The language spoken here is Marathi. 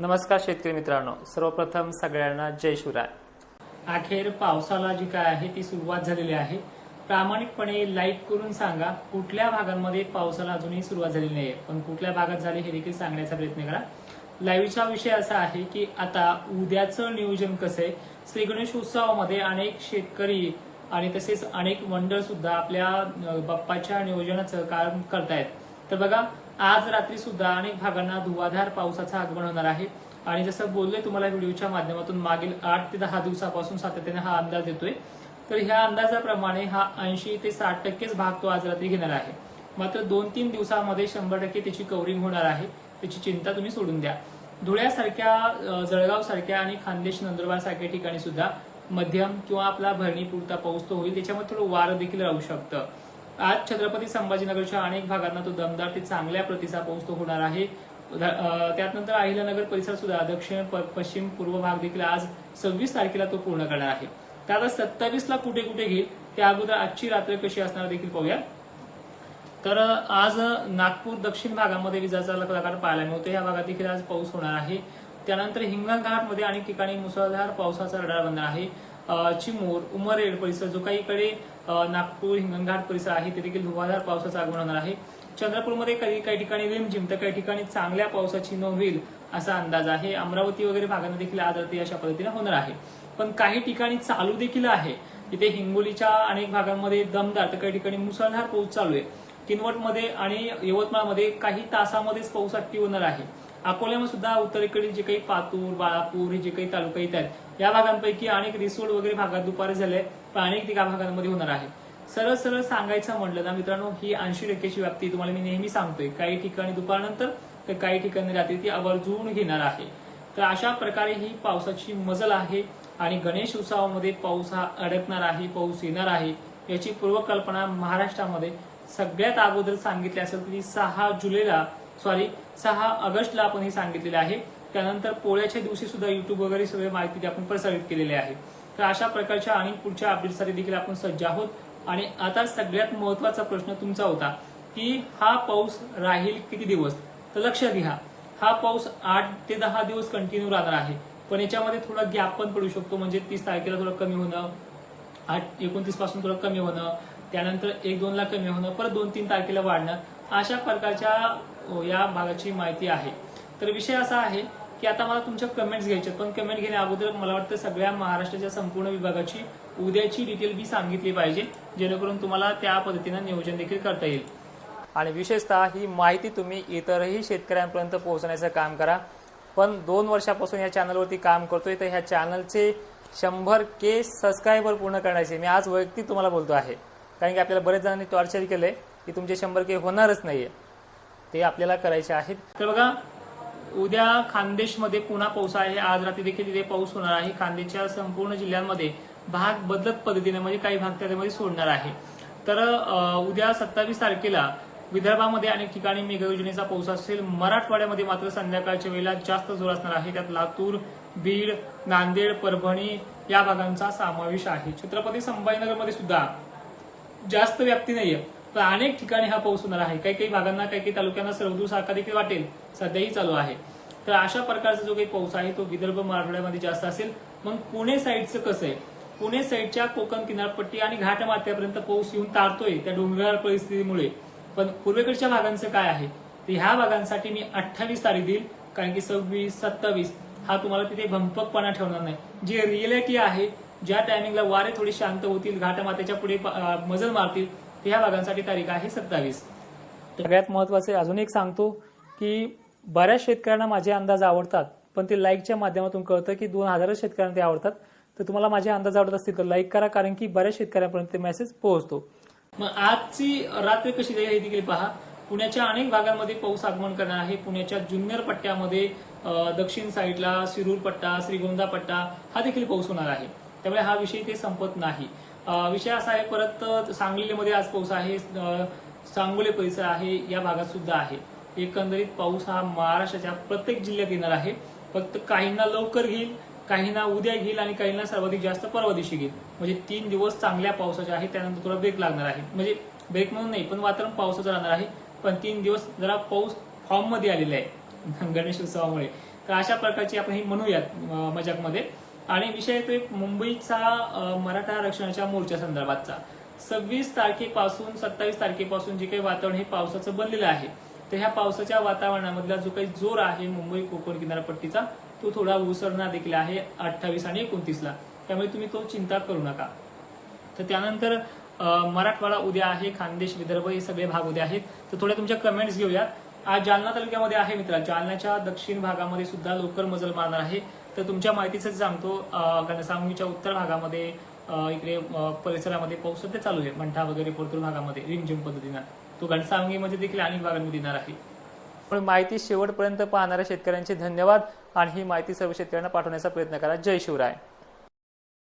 नमस्कार शेतकरी मित्रांनो सर्वप्रथम सगळ्यांना जय शिवराय. अखेर पावसाला जी काय आहे ती सुरुवात झालेली आहे. प्रामाणिकपणे लाईक करून सांगा कुठल्या भागांमध्ये पावसाला अजूनही सुरुवात झालेली नाही पण कुठल्या भागात झाली हे देखील सांगण्याचा प्रयत्न करा. लाईव्हचा विषय असा आहे की आता उद्याचं नियोजन कसं आहे? श्री गणेश उत्सवामध्ये अनेक शेतकरी आणि तसेच अनेक मंडळ सुद्धा आपल्या बाप्पाच्या नियोजनाचं काम करतायत. तर बघा आज रात्री सुद्धा अनेक भागांना धुवाधार पावसाचं आगमन होणार आहे. आणि जसं बोललोय तुम्हाला व्हिडिओच्या माध्यमातून मागील आठ ते दहा दिवसापासून सातत्याने हा अंदाज देतोय तर ह्या अंदाजाप्रमाणे हा ऐंशी ते साठ टक्केच भाग तो आज रात्री घेणार आहे. मात्र दोन तीन दिवसामध्ये शंभर टक्के त्याची कव्हरिंग होणार आहे. त्याची चिंता तुम्ही सोडून द्या. धुळ्यासारख्या जळगाव जळगावसारख्या आणि खानदेश नंदुरबार सारख्या ठिकाणी सुद्धा मध्यम किंवा आपला भरणीपुरता पाऊस तो होईल. त्याच्यामध्ये थोडं वारं देखील राहू शकतं. आज छत्रपती संभाजीनगरच्या अनेक भागांना तो दमदार ते चांगल्या प्रतीचा पाऊस तो होणार आहे. त्यानंतर अहिल्यानगर परिसर सुद्धा दक्षिण प- पश्चिम पूर्व भाग देखील आज सव्वीस तारखेला तो पूर्ण करणार आहे. तर सत्तावीस ला कुठे कुठे घेईल त्या अगोदर आजची रात्र कशी असणार देखील पाहूया. तर आज नागपूर दक्षिण भागामध्ये विजाचा प्रकार पाहायला मिळतो. या भागात देखील आज पाऊस होणार आहे. त्यानंतर हिंगणघाटमध्ये अनेक ठिकाणी मुसळधार पावसाचा रडार बनणार आहे. चिमूर उमरेड परिसर जो काही इकडे नागपूर हिंगणघाट परिसर आहे ते देखील धुवाधार पावसाचं आगमन होणार आहे. चंद्रपूरमध्ये काही काही ठिकाणी रिमझिम तर काही ठिकाणी चांगल्या पावसाची नोंद होईल असा अंदाज आहे. अमरावती वगैरे भागांना देखील आज रात्री अशा पद्धतीने होणार आहे. पण काही ठिकाणी चालू देखील आहे. तिथे हिंगोलीच्या अनेक भागांमध्ये दमदार तर काही ठिकाणी मुसळधार पाऊस चालू आहे. किनवटमध्ये आणि यवतमाळमध्ये काही तासामध्येच पाऊस अट्टी होणार आहे. अकोल्यामध्ये सुद्धा उत्तरेकडील जे काही पातूर बाळापूर हे जे काही तालुका येत आहेत या भागांपैकी अनेक रिसोड वगैरे भागात दुपारी झाले पण अनेक तिघा भागांमध्ये होणार आहे. सरळ सरळ सांगायचं म्हटलं ना मित्रांनो ही ऐंशी टक्क्याची व्याप्ती तुम्हाला मी नेहमी सांगतोय. काही ठिकाणी दुपारनंतर तर काही ठिकाणी रात्री ती आवर्जून घेणार आहे. तर अशा प्रकारे ही पावसाची मजल आहे आणि गणेश उत्सवामध्ये पाऊस हा अडकणार आहे पाऊस येणार आहे याची पूर्वकल्पना महाराष्ट्रामध्ये सगळ्यात अगोदर सांगितली असेल तरी सहा जुलैला सॉरी सहा ऑगस्टला आपण हे सांगितलेले आहे. त्यानंतर पोळ्याच्या दिवशी सुद्धा युट्यूब वगैरे सगळी माहिती आपण प्रसारित केलेली आहे. तर अशा प्रकारच्या आणि पुढच्या अपडेटसाठी देखील आपण सज्ज आहोत. आणि आता सगळ्यात महत्त्वाचा प्रश्न तुमचा होता की हा पाऊस राहील किती दिवस? तर लक्षात घ्या हा पाऊस आठ ते दहा दिवस कंटिन्यू राहणार आहे. पण याच्यामध्ये थोडा गॅप पण पडू शकतो. म्हणजे तीस तारखेला थोडं कमी होणं आठ एकोणतीसपासून थोडं कमी होणं त्यानंतर एक दोनला कमी होणं परत दोन तीन तारखेला वाढणं अशा प्रकारच्या या भागाची माहिती आहे. तर विषय असा आहे की आता मला तुमच्या कमेंट्स घ्यायचे पण कमेंट घेण्या अगोदर मला वाटतं सगळ्या महाराष्ट्राच्या संपूर्ण विभागाची उद्याची डिटेल मी सांगितली पाहिजे जेणेकरून तुम्हाला त्या पद्धतीनं नियोजन देखील करता येईल. आणि विशेषतः ही माहिती तुम्ही इतरही शेतकऱ्यांपर्यंत पोहोचण्याचं काम करा. पण दोन वर्षापासून या चॅनलवरती काम करतोय तर ह्या चॅनलचे शंभर के सबस्क्रायबर पूर्ण करण्याचे मी आज वैयक्तिक तुम्हाला बोलतो आहे. कारण की आपल्याला बरेच जणांनी टॉर्चर केलंय की तुमचे शंभर के होणारच नाहीये. ते आपल्याला करायचे आहेत. तर बघा उद्या खानदेशमध्ये पुन्हा पाऊस आहे. आज रात्री देखील तिथे पाऊस होणार आहे. खानदेशच्या संपूर्ण जिल्ह्यांमध्ये भाग बदलत पद्धतीने म्हणजे काही भाग त्यामध्ये सोडणार आहे. तर उद्या सत्तावीस तारखेला विदर्भामध्ये अनेक ठिकाणी मेघयोजनेचा पाऊस असेल. मराठवाड्यामध्ये मात्र संध्याकाळच्या वेळेला जास्त जोर असणार आहे. त्यात लातूर बीड नांदेड परभणी या भागांचा समावेश आहे. छत्रपती संभाजीनगरमध्ये सुद्धा जास्त व्याप्ती नाहीये. तर अनेक ठिकाणी हा पाऊस होणार आहे. काही काही भागांना काही काही तालुक्यांना सर्वदूर सारखा देखील वाटेल. सध्याही चालू आहे. तर अशा प्रकारचा जो काही पाऊस आहे तो विदर्भ मराठवाड्यामध्ये जास्त असेल. मग पुणे साईडचं कसं आहे? पुणे साईडच्या कोकण किनारपट्टी आणि घाटमाथ्यापर्यंत पाऊस येऊन तारतोय त्या डोंगराळ परिस्थितीमुळे. पण पूर्वेकडच्या भागांचं काय आहे? तर ह्या भागांसाठी मी अठ्ठावीस तारीख देईल कारण की सव्वीस सत्तावीस हा तुम्हाला तिथे भंपकपणा ठेवणार नाही. जी रिअलिटी आहे ज्या टायमिंगला वारे थोडे शांत होतील घाटमाथ्याच्या पुढे मजल मारतील ह्या भागांसाठी तारीख आहे सत्तावीस. सगळ्यात महत्त्वाचे अजून एक सांगतो की बऱ्याच शेतकऱ्यांना माझे अंदाज आवडतात पण ते लाईकच्या माध्यमातून कळतं की दोन हजार शेतकऱ्यांना ते आवडतात. तर तुम्हाला माझे अंदाज आवडत असतील तर लाईक करा कारण की बऱ्याच शेतकऱ्यांपर्यंत ते मेसेज पोहोचतो. मग आजची रात्र कशी जाईल हे देखील पहा. पुण्याच्या अनेक भागांमध्ये पाऊस आगमन करणार आहे. पुण्याच्या जुन्नर पट्ट्यामध्ये दक्षिण साईडला शिरूर पट्टा श्रीगोंदा पट्टा हा देखील पाऊस होणार आहे. त्यामुळे हा विषय ते संपत नाही. विषय असा आहे परत सांगलीमध्ये आज पाऊस आहे सांगोले परिसर आहे या भागात सुद्धा आहे. एकंदरीत पाऊस हा महाराष्ट्राच्या प्रत्येक जिल्ह्यात येणार आहे. फक्त काहींना लवकर घेईल काहींना उद्या घेईल आणि काहींना सर्वाधिक जास्त परवा दिवशी घेईल. म्हणजे तीन दिवस चांगल्या पावसाचे आहे त्यानंतर थोडा ब्रेक लागणार आहे. म्हणजे ब्रेक म्हणून नाही पण वातावरण पावसाचं राहणार आहे. पण तीन दिवस जरा पाऊस फॉर्ममध्ये आलेला आहे. गणेश उत्सवामुळे. तर अशा प्रकारची आपण हे म्हणूयात अं, मजाकमध्ये. आणि विषय येतोय मुंबईचा मराठा आरक्षणाच्या मोर्चा संदर्भातचा. सव्वीस तारखेपासून सत्तावीस तारखेपासून जे काही वातावरण हे पावसाचं बनलेलं आहे तर ह्या पावसाच्या वातावरणामधला जो काही जोर आहे मुंबई कोकण किनारपट्टीचा तो थोडा उसरणार देखील आहे अठ्ठावीस आणि एकोणतीसला. त्यामुळे तुम्ही तो चिंता करू नका. तर त्यानंतर मराठवाडा उद्या आहे खानदेश विदर्भ हे सगळे भाग उद्या आहेत. तर थोड्या तुमच्या कमेंट्स घेऊया आज जालना तालुक्यामध्ये आहे मित्रा जालन्याच्या दक्षिण भागामध्ये सुद्धा लोकल मजल मारणार आहे. तर तुमच्या माहितीसाठी सांगतो अं, घनसावंगीच्या उत्तर भागामध्ये इकडे परिसरामध्ये पाऊस सध्या चालू आहे. मंठा वगैरे परतूर भागामध्ये रिमझिम पद्धतीनं. तो घनसावंगीमध्ये देखील अनेक भागांमध्ये येणार आहे. पण माहिती शेवटपर्यंत पाहणाऱ्या शेतकऱ्यांचे धन्यवाद आणि ही माहिती सर्व शेतकऱ्यांना पाठवण्याचा प्रयत्न करा. जय शिवराय.